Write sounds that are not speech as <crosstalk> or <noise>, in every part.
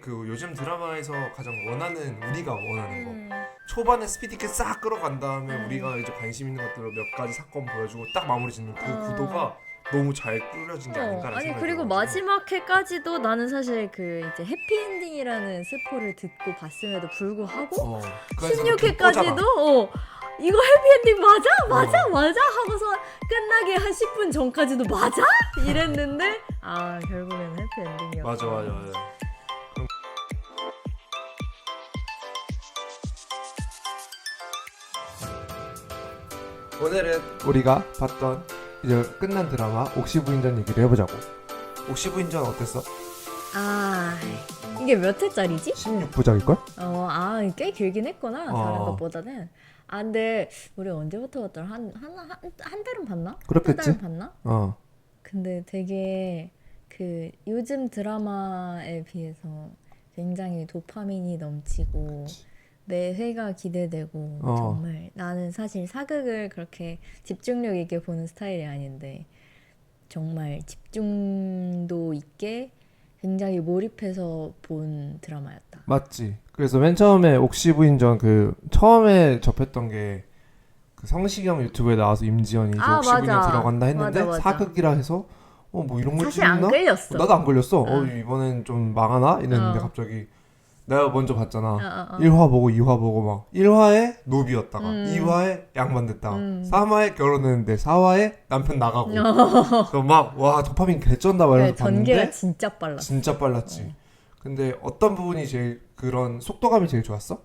그 요즘 드라마에서 가장 원하는 우리가 원하는 거 음. 초반에 스피드 있게 싹 끌어간 다음에 음. 우리가 이제 관심 있는 것들로 몇 가지 사건 보여주고 딱 마무리 짓는 그 어. 구도가 너무 잘 꾸려진 게 어, 아닌가라는 아니 생각이 그리고 들어가지고. 마지막 회까지도 나는 사실 그 이제 해피엔딩이라는 스포를 듣고 봤음에도 불구하고 어, 그 안에서 그 16회까지도 어 이거 해피엔딩 맞아 맞아 맞아 하고서 끝나기 한 10분 전까지도 맞아 이랬는데 아 결국엔 해피엔딩이었어. 맞아 맞아 맞아. 오늘은 우리가 봤던 이제 끝난 드라마 옥시부인전 얘기를 해보자고. 옥시부인전 어땠어? 아 이게 몇 회짜리지? 16부작일걸? 어 아 꽤 길긴 했구나 다른 어. 것보다는. 아 근데 우리 언제부터 봤더라 한 한 한 한 달은 봤나? 한 그렇겠지. 달은 봤나? 어. 근데 되게 그 요즘 드라마에 비해서 굉장히 도파민이 넘치고 매 회가 기대되고 어. 정말 나는 사실 사극을 그렇게 집중력 있게 보는 스타일이 아닌데 정말 집중도 있게 굉장히 몰입해서 본 드라마였다. 맞지. 그래서 맨 처음에 옥시부인전 그 처음에 접했던 게 그 성시경 유튜브에 나와서 임지연이 이제 아, 옥시부인전 맞아. 들어간다 했는데 맞아, 맞아. 사극이라 해서 어 뭐 이런 걸 사실 안 찍나? 끌렸어. 나도 안 걸렸어. 어, 어. 이번엔 좀 망하나? 이랬는데 어. 갑자기 내가 먼저 봤잖아. 어, 어, 어. 1화 보고 2화 보고 막 1화에 노비였다가 음. 2화에 양반됐다가 음. 3화에 결혼했는데 4화에 남편 나가고 어. 그래서 막와 도파민 개쩐다 막 네, 이러면서 전개가 봤는데 진짜 빨랐어. 진짜 빨랐지. 근데 어떤 부분이 제일 그런 속도감이 제일 좋았어?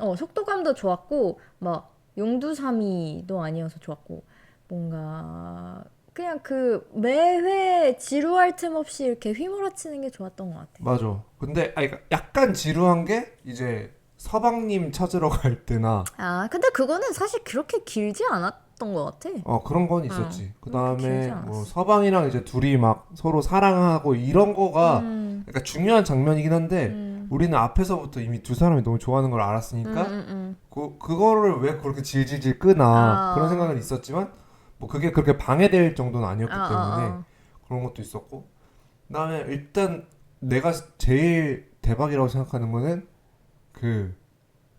어, 속도감도 좋았고 막 용두사미도 아니어서 좋았고 뭔가 그냥 그 매회 지루할 틈 없이 이렇게 휘몰아치는 게 좋았던 것 같아. 맞아. 근데 아니 그러니까 약간 지루한 게 이제 서방님 찾으러 갈 때나 아 근데 그거는 사실 그렇게 길지 않았던 것 같아. 어 그런 건 있었지. 그 다음에 길지 않았어. 뭐 서방이랑 이제 둘이 막 서로 사랑하고 이런 거가 음, 그러니까 중요한 장면이긴 한데 음. 우리는 앞에서부터 이미 두 사람이 너무 좋아하는 걸 알았으니까 음, 음, 음. 그 그거를 왜 그렇게 질질질 끄나 아. 그런 생각은 있었지만 뭐 그게 그렇게 방해될 정도는 아니었기 아, 때문에 아, 그런 것도 있었고 그다음에 일단 내가 제일 대박이라고 생각하는 거는 그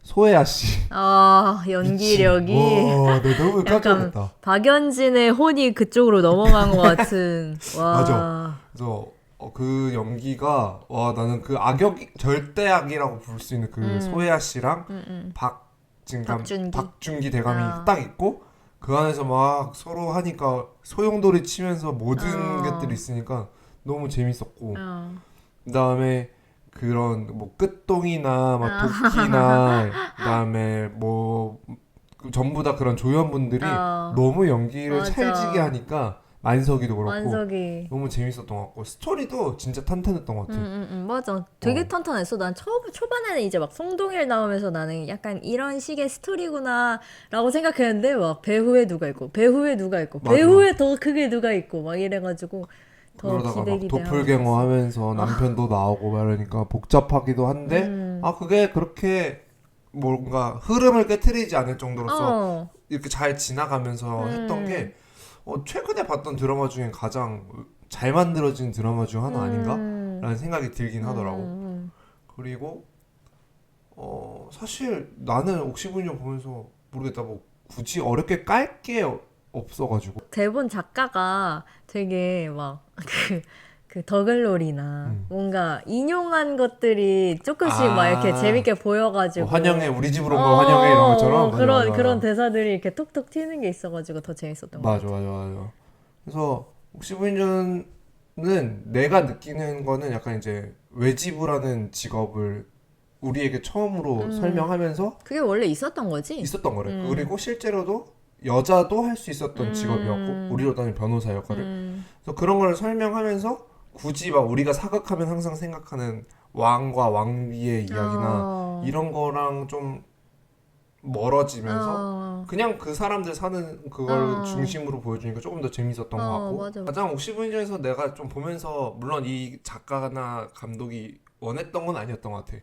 소혜아 씨 아. 아 연기력이. 와, 내가 너무 깜짝 <laughs> 약간 놀랐다. 박연진의 혼이 그쪽으로 넘어간 것 <laughs> 같은. 와. 맞아. 그래서 어, 그 연기가 와 나는 그 악역 절대 악이라고 부를 수 있는 그 음. 소혜아 씨랑 음, 음. 박진감 박준기. 박준기 대감이 어. 딱 있고 그 안에서 막 서로 하니까 소용돌이 치면서 모든 어. 것들이 있으니까 너무 재밌었고 어. 그다음에 그런 뭐 끝동이나 막 아. 도끼나 <laughs> 그다음에 뭐그 전부 다 그런 조연분들이 어. 너무 연기를 맞아. 찰지게 하니까 만석이도 그렇고 완석이. 너무 재밌었던 것 같고 스토리도 진짜 탄탄했던 것 응, 같아. 응, 응, 맞아. 되게 어. 탄탄했어. 난 초, 초반에는 이제 막 송동일 나오면서 나는 약간 이런 식의 스토리구나라고 생각했는데 막 배후에 누가 있고 배후에 누가 있고 맞아. 배후에 더 크게 누가 있고 막 이래가지고 더 그러다가 기대 막 기대. 도플갱어 하면서 남편도 나오고 막 이러니까 복잡하기도 한데 음. 아 그게 그렇게 뭔가 흐름을 깨트리지 않을 정도로서 어. 이렇게 잘 지나가면서 음. 했던 게 어, 최근에 봤던 드라마 중에 가장 잘 만들어진 드라마 중 하나 아닌가? 음. 라는 생각이 들긴 하더라고. 음, 그리고 어 사실 나는 옥시분녀 보면서 모르겠다 뭐 굳이 어렵게 깔 게 없어가지고 대본 작가가 되게 막 <laughs> 그 그 더글놀이나 음. 뭔가 인용한 것들이 조금씩 아. 막 이렇게 재밌게 보여가지고 뭐 환영해 우리 집으로 온 거 환영해 이런 것처럼 어, 맞아, 그런 맞아, 맞아. 그런 대사들이 이렇게 톡톡 튀는 게 있어가지고 더 재밌었던 것 맞아 같아. 맞아 맞아 그래서 옥시부인전은 내가 느끼는 거는 약간 이제 외지부라는 직업을 우리에게 처음으로 음. 설명하면서 그게 원래 있었던 거지? 있었던 거래 음. 그리고 실제로도 여자도 할 수 있었던 음. 직업이었고 우리로 따지면 변호사 역할을 음, 그래서 그런 걸 설명하면서 굳이 막 우리가 사극하면 항상 생각하는 왕과 왕비의 이야기나 어. 이런 거랑 좀 멀어지면서 어. 그냥 그 사람들 사는 그걸 어. 중심으로 보여주니까 조금 더 재밌었던 것 어, 같고 맞아. 가장 옥시부인전에서 내가 좀 보면서 물론 이 작가나 감독이 원했던 건 아니었던 것 같아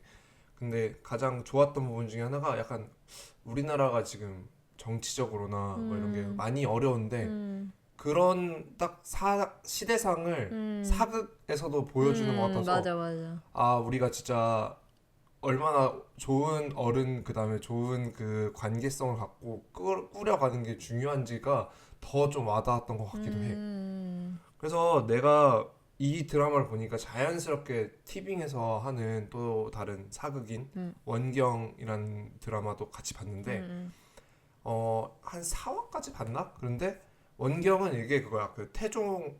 근데 가장 좋았던 부분 중에 하나가 약간 우리나라가 지금 정치적으로나 뭐 이런 게 음. 많이 어려운데 음. 그런 딱 사, 시대상을 음. 사극에서도 보여주는 음, 것 같아서 맞아 맞아. 아 우리가 진짜 얼마나 좋은 어른 그다음에 좋은 그 관계성을 갖고 꾸, 꾸려가는 게 중요한지가 더 좀 와닿았던 것 같기도 해. 음. 그래서 내가 이 드라마를 보니까 자연스럽게 티빙에서 하는 또 다른 사극인 음. 원경이라는 드라마도 같이 봤는데 음, 어한 4화까지 봤나? 그런데 원경은 이게 그거야 그 태종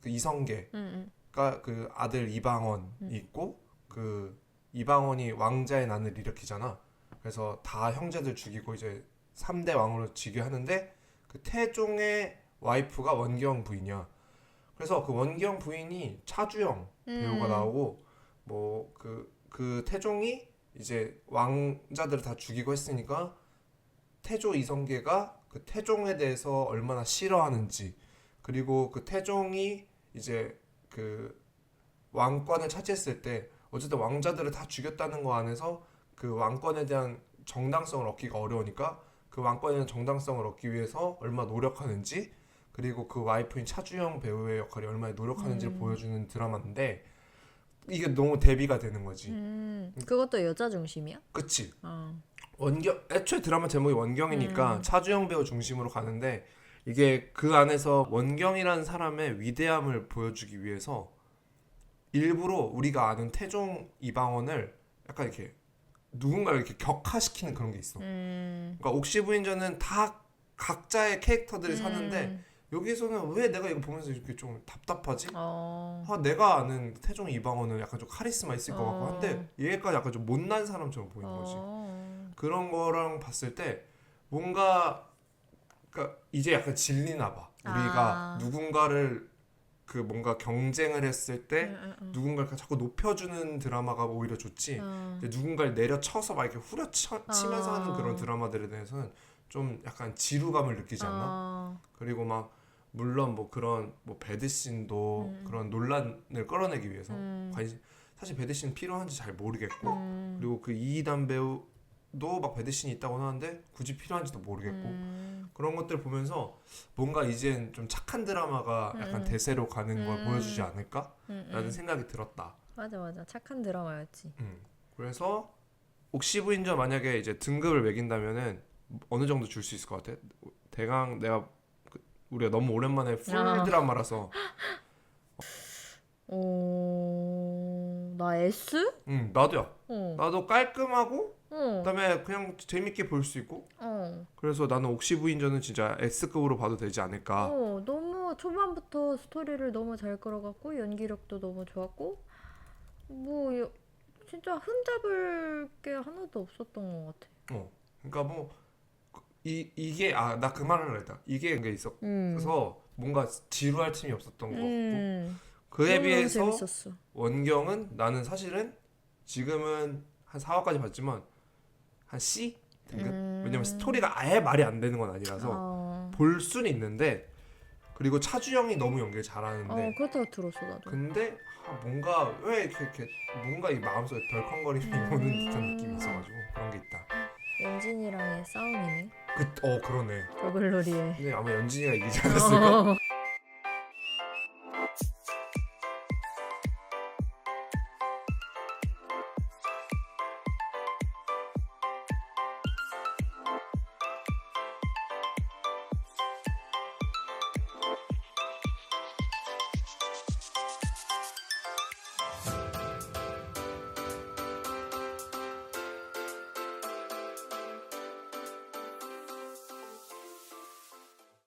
그 이성계 음, 가그 아들 이방원이 음. 있고 그 이방원이 왕자의 난을 일으키잖아. 그래서 다 형제들 죽이고 이제 3대 왕으로 지게 하는데 그 태종의 와이프가 원경 부인이야. 그래서 그 원경 부인이 차주영 배우가 음. 나오고 뭐 그그 태종이 이제 왕자들을 다 죽이고 했으니까 태조 이성계가 그 태종에 대해서 얼마나 싫어하는지 그리고 그 태종이 이제 그 왕권을 차지했을 때 어쨌든 왕자들을 다 죽였다는 거 안에서 그 왕권에 대한 정당성을 얻기가 어려우니까 그 왕권에 대한 정당성을 얻기 위해서 얼마나 노력하는지 그리고 그 와이프인 차주영 배우의 역할이 얼마나 노력하는지를 음. 보여주는 드라마인데 이게 너무 대비가 되는 거지. 음. 그것도 여자 중심이야? 그치? 어. 원경 애초에 드라마 제목이 원경이니까 음. 차주영 배우 중심으로 가는데 이게 그 안에서 원경이라는 사람의 위대함을 보여주기 위해서 일부러 우리가 아는 태종 이방원을 약간 이렇게 누군가를 이렇게 격화시키는 그런 게 있어. 음. 그러니까 옥시 부인전은 다 각자의 캐릭터들이 사는데 음. 여기서는 왜 내가 이거 보면서 이렇게 좀 답답하지? 어. 아, 내가 아는 태종 이방원은 약간 좀 카리스마 있을 것 같고 어. 한데 얘가 약간 좀 못난 사람처럼 보이는 거지. 어. 그런 거랑 봤을 때 뭔가 그러니까 이제 약간 질리나 봐. 우리가 아. 누군가를 그 뭔가 경쟁을 했을 때 음, 음, 음. 누군가를 자꾸 높여주는 드라마가 오히려 좋지. 어. 근데 누군가를 내려쳐서 막 이렇게 후려치면서 아. 하는 그런 드라마들에 대해서는 좀 약간 지루감을 느끼지 않나? 어. 그리고 막 물론 뭐 그런 뭐 배드신도 음. 그런 논란을 끌어내기 위해서 음. 관심 사실 배드신 필요한지 잘 모르겠고 음. 그리고 그 이희담 배우도 막 배드신이 있다고 하는데 굳이 필요한지도 모르겠고 음. 그런 것들 보면서 뭔가 이젠 좀 착한 드라마가 약간 음. 대세로 가는 걸 음. 보여주지 않을까라는. 생각이 들었다. 맞아 맞아 착한 드라마였지. 음. 그래서 옥시부인저 만약에 이제 등급을 매긴다면은 어느 정도 줄 수 있을 것 같아? 대강 내가 그- 우리가 너무 오랜만에 풀 아. 드라마라서 어, 나 S? 음 나도야. 어. 나도 깔끔하고 어. 그다음에 그냥 재밌게 볼 수 있고 어. 그래서 나는 옥시 부인저는 진짜 S급으로 봐도 되지 않을까. 어, 너무 초반부터 스토리를 너무 잘 끌어갔고 연기력도 너무 좋았고 뭐 여- 진짜 흠잡을 게 하나도 없었던 것 같아. 어. 그러니까 뭐 이 이게 아 나 그 말을 했다. 이게 게 있었어서 음. 뭔가 지루할 틈이 없었던 것 같고 음. 그에 너무너무 비해서 재밌었어. 원경은 나는 사실은 지금은 한 4화까지 봤지만 한 C 등급 음. 왜냐면 스토리가 아예 말이 안 되는 건 아니라서 어. 볼 수는 있는데 그리고 차주영이 너무 연기를 어, 잘하는데 그렇다고 들었어 나도. 근데 아, 뭔가 왜 이렇게, 이렇게 뭔가 이 마음속에 덜컹거림이 음. 오는 듯한 느낌이 있어가지고 그런 게 있다. 연진이랑의 싸움이네. 그, 어 그러네. 더글로리의. 근데 아마 연진이가 이기지 않았을까? 어.